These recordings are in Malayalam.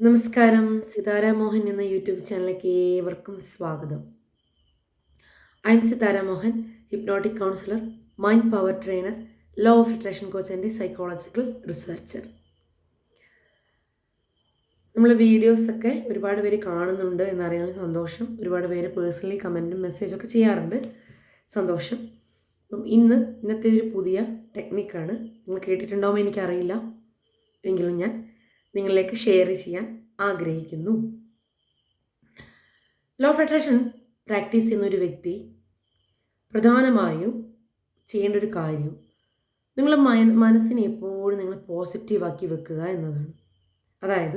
നമസ്കാരം. സിതാര മോഹൻ എന്ന യൂട്യൂബ് ചാനലിലേക്ക് ഏവർക്കും സ്വാഗതം. I am Sithara Mohan hypnotic counsellor mind power trainer law of attraction coach and psychological researcher നമ്മൾ വീഡിയോസൊക്കെ ഒരുപാട് പേര് കാണുന്നുണ്ട് എന്നറിയാൻ സന്തോഷം. ഒരുപാട് പേര് പേഴ്സണലി കമന്റും മെസ്സേജൊക്കെ ചെയ്യാറുണ്ട്. സന്തോഷം. അപ്പം ഇന്ന് ഇന്നത്തെ ഒരു പുതിയ ടെക്നിക്കാണ് നിങ്ങൾ കേട്ടിട്ടുണ്ടാവുമെന്ന് എനിക്കറിയില്ല. എങ്കിലും ഞാൻ നിങ്ങളിലേക്ക് ഷെയർ ചെയ്യാൻ ആഗ്രഹിക്കുന്നു. ലോ ഓഫ് അട്രാക്ഷൻ പ്രാക്ടീസ് ചെയ്യുന്ന ഒരു വ്യക്തി പ്രധാനമായും ചെയ്യേണ്ട ഒരു കാര്യം നിങ്ങളുടെ മനസ്സിനെ എപ്പോഴും നിങ്ങൾ പോസിറ്റീവാക്കി വെക്കുക എന്നതാണ്. അതായത്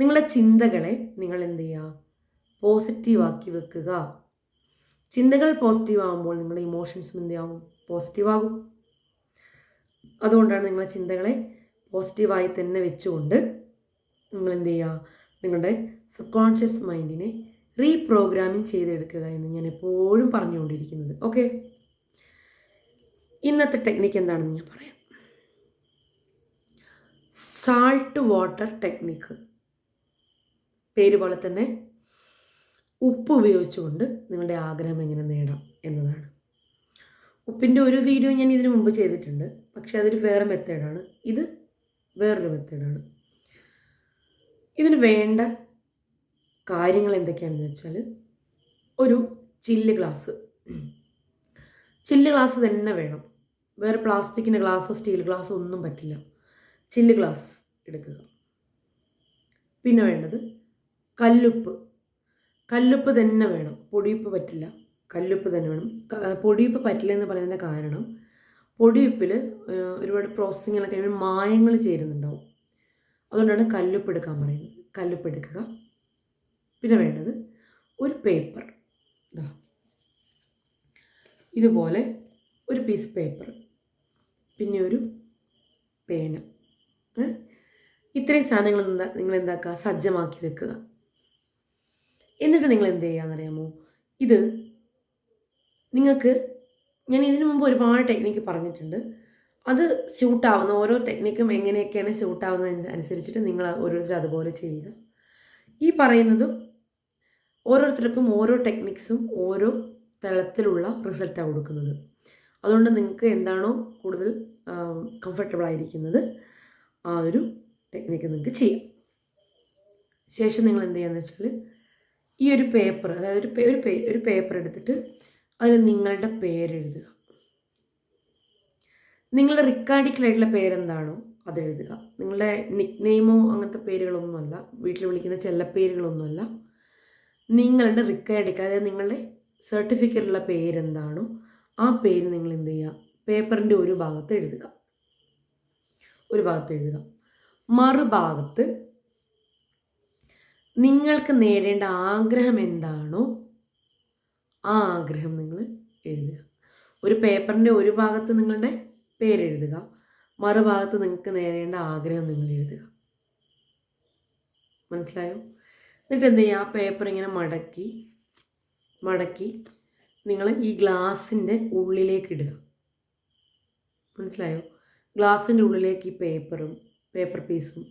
നിങ്ങളുടെ ചിന്തകളെ നിങ്ങൾ എന്ത് ചെയ്യുക? പോസിറ്റീവാക്കി വെക്കുക. ചിന്തകൾ പോസിറ്റീവ് ആകുമ്പോൾ നിങ്ങളുടെ ഇമോഷൻസും എന്ത് ആവും? പോസിറ്റീവ് ആകും. അതുകൊണ്ടാണ് നിങ്ങളുടെ ചിന്തകളെ പോസിറ്റീവായി തന്നെ വെച്ചുകൊണ്ട് നിങ്ങൾ എന്ത് ചെയ്യുക നിങ്ങളുടെ സബ് കോൺഷ്യസ് മൈൻഡിനെ റീപ്രോഗ്രാമിംഗ് ചെയ്തെടുക്കുക എന്ന് ഞാൻ എപ്പോഴും പറഞ്ഞുകൊണ്ടിരിക്കുന്നത്. ഓക്കെ? ഇന്നത്തെ ടെക്നിക്ക് എന്താണെന്ന് ഞാൻ പറയാം. സാൾട്ട് വാട്ടർ ടെക്നിക്ക് പേര് പോലെ തന്നെ ഉപ്പ് ഉപയോഗിച്ചുകൊണ്ട് നിങ്ങളുടെ ആഗ്രഹം എങ്ങനെ നേടാം എന്നതാണ്. ഉപ്പിന്റെ ഒരു വീഡിയോ ഞാൻ ഇതിനു മുമ്പ് ചെയ്തിട്ടുണ്ട്. പക്ഷേ അതൊരു വേറെ മെത്തേഡാണ് ഇത് വേറൊരു മെത്തേഡാണ്. ഇതിന് വേണ്ട കാര്യങ്ങൾ എന്തൊക്കെയാണെന്ന് വെച്ചാൽ ഒരു ചില്ല് ഗ്ലാസ്. ചില്ല് ഗ്ലാസ് തന്നെ വേണം. വേറെ പ്ലാസ്റ്റിക്കിന്റെ ഗ്ലാസ്സോ സ്റ്റീൽ ഗ്ലാസ്സോ ഒന്നും പറ്റില്ല. ചില്ല് ഗ്ലാസ് എടുക്കുക. പിന്നെ വേണ്ടത് കല്ലുപ്പ്. കല്ലുപ്പ് തന്നെ വേണം. പൊടിയുപ്പ് പറ്റില്ല. കല്ലുപ്പ് തന്നെ വേണം. പൊടിയുപ്പ് പറ്റില്ല എന്ന് പറയുന്നതിന്റെ കാരണം പൊടിയുപ്പിൽ ഒരുപാട് പ്രോസസ്സിങ്ങിലൊക്കെ കഴിയുമ്പോൾ മായങ്ങൾ ചേരുന്നുണ്ടാവും. അതുകൊണ്ടാണ് കല്ലുപ്പ് എടുക്കാൻ പറയുന്നത്. കല്ലുപ്പ് എടുക്കുക. പിന്നെ വേണ്ടത് ഒരു പേപ്പർ. ഇതാ ഇതുപോലെ ഒരു പീസ് പേപ്പർ പിന്നെ ഒരു പേന. ഇത്രയും സാധനങ്ങൾ എന്താ നിങ്ങൾ എന്താക്കുക? സജ്ജമാക്കി വെക്കുക. എന്നിട്ട് നിങ്ങൾ എന്ത് ചെയ്യാന്നറിയാമോ ഇത് നിങ്ങൾക്ക് ഞാൻ ഇതിനു മുമ്പ് ഒരുപാട് ടെക്നിക്ക് പറഞ്ഞിട്ടുണ്ട്. അത് സ്യൂട്ടാവുന്ന ഓരോ ടെക്നിക്കും എങ്ങനെയൊക്കെയാണ് സ്യൂട്ടാവുന്നത് അനുസരിച്ചിട്ട് നിങ്ങൾ ഓരോരുത്തരും അതുപോലെ ചെയ്യുക. ഈ പറയുന്നതും ഓരോരുത്തർക്കും ഓരോ ടെക്നിക്സും ഓരോ തലത്തിലുള്ള റിസൾട്ടാണ് കൊടുക്കുന്നത്. അതുകൊണ്ട് നിങ്ങൾക്ക് എന്താണോ കൂടുതൽ കംഫർട്ടബിൾ ആയിരിക്കുന്നത് ആ ഒരു ടെക്നിക്ക് നിങ്ങൾക്ക് ചെയ്യാം. ശേഷം നിങ്ങൾ എന്ത് ചെയ്യാന്ന് വെച്ചാൽ ഈ ഒരു പേപ്പർ അതായത് ഒരു ഒരു പേപ്പർ എടുത്തിട്ട് അതിൽ നിങ്ങളുടെ പേരെഴുതുക. നിങ്ങളുടെ റിക്കാർഡിക്കലായിട്ടുള്ള പേരെന്താണോ അതെഴുതുക. നിങ്ങളുടെ നിക് നെയിമോ അങ്ങനത്തെ പേരുകളൊന്നുമല്ല. വീട്ടിൽ വിളിക്കുന്ന ചെല്ലപ്പേരുകളൊന്നുമല്ല നിങ്ങളുടെ റിക്കാർഡിക്ക അതായത് നിങ്ങളുടെ സർട്ടിഫിക്കറ്റിലുള്ള പേരെന്താണോ ആ പേര് നിങ്ങൾ എന്ത് ചെയ്യുക? പേപ്പറിന്റെ ഒരു ഭാഗത്ത് എഴുതുക. ഒരു ഭാഗത്ത് എഴുതുക. മറുഭാഗത്ത് നിങ്ങൾക്ക് നേടേണ്ട ആഗ്രഹം എന്താണോ? ആ ആഗ്രഹം നിങ്ങൾ എഴുതുക. ഒരു പേപ്പറിന്റെ ഒരു ഭാഗത്ത് നിങ്ങളുടെ പേരെഴുതുക മറുഭാഗത്ത് നിങ്ങൾക്ക് നേടേണ്ട ആഗ്രഹം നിങ്ങൾ എഴുതുക. മനസ്സിലായോ? എന്നിട്ട് എന്ത് ചെയ്യുക? ആ പേപ്പർ ഇങ്ങനെ മടക്കി മടക്കി നിങ്ങൾ ഈ ഗ്ലാസിന്റെ ഉള്ളിലേക്ക് ഇടുക. മനസ്സിലായോ? ഗ്ലാസിന്റെ ഉള്ളിലേക്ക് ഈ പേപ്പറും പേപ്പർ പീസും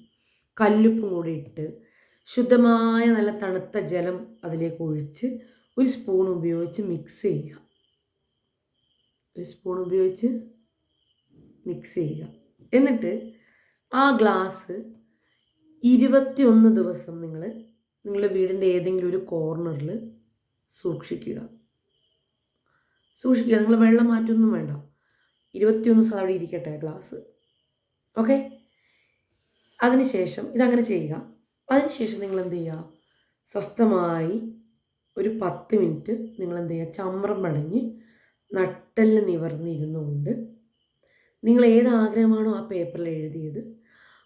കല്ലുപ്പും കൂടി ഇട്ട് ശുദ്ധമായ നല്ല തണുത്ത ജലം അതിലേക്ക് ഒഴിച്ച് ഒരു സ്പൂൺ ഉപയോഗിച്ച് മിക്സ് ചെയ്യുക. ഒരു സ്പൂൺ ഉപയോഗിച്ച് മിക്സ് ചെയ്യുക. എന്നിട്ട് ആ ഗ്ലാസ് ഇരുപത്തിയൊന്ന് ദിവസം നിങ്ങൾ നിങ്ങളുടെ വീടിന്റെ ഏതെങ്കിലും ഒരു കോർണറിൽ സൂക്ഷിക്കുക. സൂക്ഷിക്കുക. നിങ്ങൾ വെള്ളം മാറ്റൊന്നും വേണ്ട. ഇരുപത്തിയൊന്ന് ദിവസം അവിടെ ഇരിക്കട്ടെ ഗ്ലാസ് ഓക്കെ അതിനുശേഷം ഇതങ്ങനെ ചെയ്യുക. അതിനുശേഷം നിങ്ങൾ എന്ത് ചെയ്യുക? സ്വസ്ഥമായി ഒരു പത്ത് മിനിറ്റ് നിങ്ങൾ എന്ത് ചെയ്യുക? ചമ്രം പടഞ്ഞ് നട്ടൽ നിവർന്നിരുന്നുകൊണ്ട് നിങ്ങൾ ഏത് ആഗ്രഹമാണോ ആ പേപ്പറിൽ എഴുതിയത്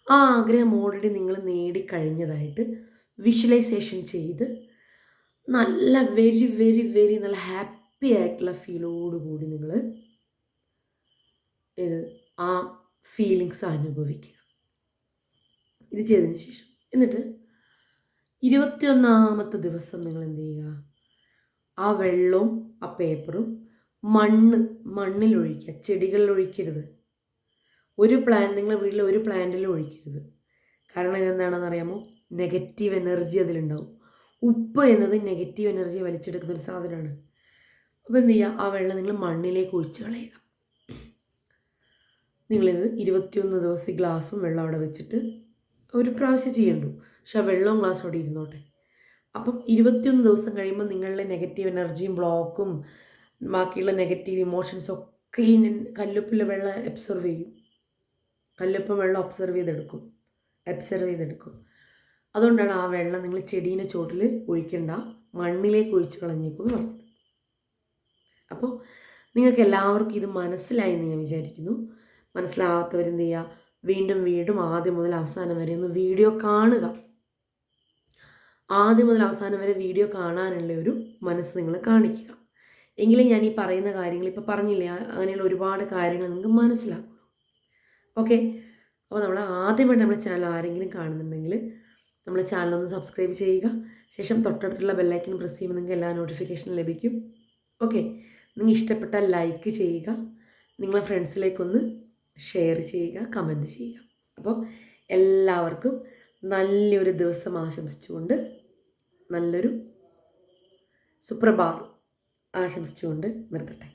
ആ ആഗ്രഹം ഓൾറെഡി നിങ്ങൾ നേടിക്കഴിഞ്ഞതായിട്ട് വിഷ്വലൈസേഷൻ ചെയ്ത് നല്ല വെരി വെരി വെരി നല്ല ഹാപ്പി ആയിട്ടുള്ള ഫീലോടുകൂടി നിങ്ങൾ ആ ഫീലിങ്സ് അനുഭവിക്കുക. ഇത് ചെയ്തതിന് ശേഷം. എന്നിട്ട് ഇരുപത്തിയൊന്നാമത്തെ ദിവസം നിങ്ങൾ എന്ത് ചെയ്യുക ആ വെള്ളവും ആ പേപ്പറും മണ്ണ് മണ്ണിലൊഴിക്കുക. ചെടികളിൽ ഒഴിക്കരുത് ഒരു പ്ലാൻ നിങ്ങൾ വീട്ടിൽ ഒരു പ്ലാന്റിലും ഒഴിക്കരുത് കാരണം ഇതെന്താണെന്ന് അറിയാമോ? നെഗറ്റീവ് എനർജി അതിലുണ്ടാവും. ഉപ്പ് എന്നത് നെഗറ്റീവ് എനർജി വലിച്ചെടുക്കുന്ന ഒരു സാധനമാണ്. അപ്പോൾ എന്ത് ചെയ്യുക? ആ വെള്ളം നിങ്ങൾ മണ്ണിലേക്ക് ഒഴിച്ച് കളയുക. നിങ്ങളിത് ഇരുപത്തിയൊന്ന് ദിവസം ഗ്ലാസും വെള്ളം അവിടെ വെച്ചിട്ട് ഒരു പ്രാവശ്യം ചെയ്യണ്ടു. പക്ഷെ ആ വെള്ളവും ഗ്ലാസ്സോടെ ഇരുന്നോട്ടെ. അപ്പം ഇരുപത്തിയൊന്ന് ദിവസം കഴിയുമ്പോൾ നിങ്ങളുടെ നെഗറ്റീവ് എനർജിയും ബ്ലോക്കും ബാക്കിയുള്ള നെഗറ്റീവ് ഇമോഷൻസും ഒക്കെ ഈ കല്ലുപ്പിലെ വെള്ളം അബ്സർവ് ചെയ്യും. കല്ലുപ്പം വെള്ളം ഒബ്സർവ് ചെയ്തെടുക്കും. അബ്സർവ് ചെയ്തെടുക്കും. അതുകൊണ്ടാണ് ആ വെള്ളം നിങ്ങൾ ചെടീന്റെ ചോട്ടിൽ ഒഴിക്കേണ്ട. മണ്ണിലേക്ക് ഒഴിച്ച് കളഞ്ഞേക്കും എന്ന് പറഞ്ഞത്. അപ്പോൾ നിങ്ങൾക്ക് എല്ലാവർക്കും ഇത് മനസ്സിലായി എന്ന് ഞാൻ വിചാരിക്കുന്നു. മനസ്സിലാവാത്തവരെന്ത് ചെയ്യുക? വീണ്ടും വീണ്ടും ആദ്യം മുതൽ അവസാനം വരെ ഒന്ന് വീഡിയോ കാണുക. ആദ്യം മുതൽ അവസാനം വരെ വീഡിയോ കാണാനുള്ള ഒരു മനസ്സ് നിങ്ങൾ കാണിക്കുക. എങ്കിലും ഞാൻ ഈ പറയുന്ന കാര്യങ്ങൾ ഇപ്പോൾ പറഞ്ഞില്ലേ? അങ്ങനെയുള്ള ഒരുപാട് കാര്യങ്ങൾ നിങ്ങൾക്ക് മനസ്സിലാക്കുള്ളൂ ഓക്കെ? അപ്പോൾ നമ്മൾ ആദ്യമായിട്ട് നമ്മുടെ ചാനൽ ആരെങ്കിലും കാണുന്നുണ്ടെങ്കിൽ നമ്മുടെ ചാനൽ ഒന്ന് സബ്സ്ക്രൈബ് ചെയ്യുക. ശേഷം തൊട്ടടുത്തുള്ള ബെല്ലൈക്കൻ പ്രസ് ചെയ്യുമ്പോൾ നിങ്ങൾക്ക് എല്ലാ നോട്ടിഫിക്കേഷനും ലഭിക്കും. ഓക്കെ? നിങ്ങൾ ഇഷ്ടപ്പെട്ടാൽ ലൈക്ക് ചെയ്യുക. നിങ്ങളെ ഫ്രണ്ട്സിലേക്കൊന്ന് ഷെയർ ചെയ്യുക കമന്റ് ചെയ്യുക. അപ്പം എല്ലാവർക്കും നല്ലൊരു ദിവസം ആശംസിച്ചുകൊണ്ട് നല്ലൊരു സുപ്രഭാതം ആശംസിച്ചുകൊണ്ട് നിർത്തട്ടെ.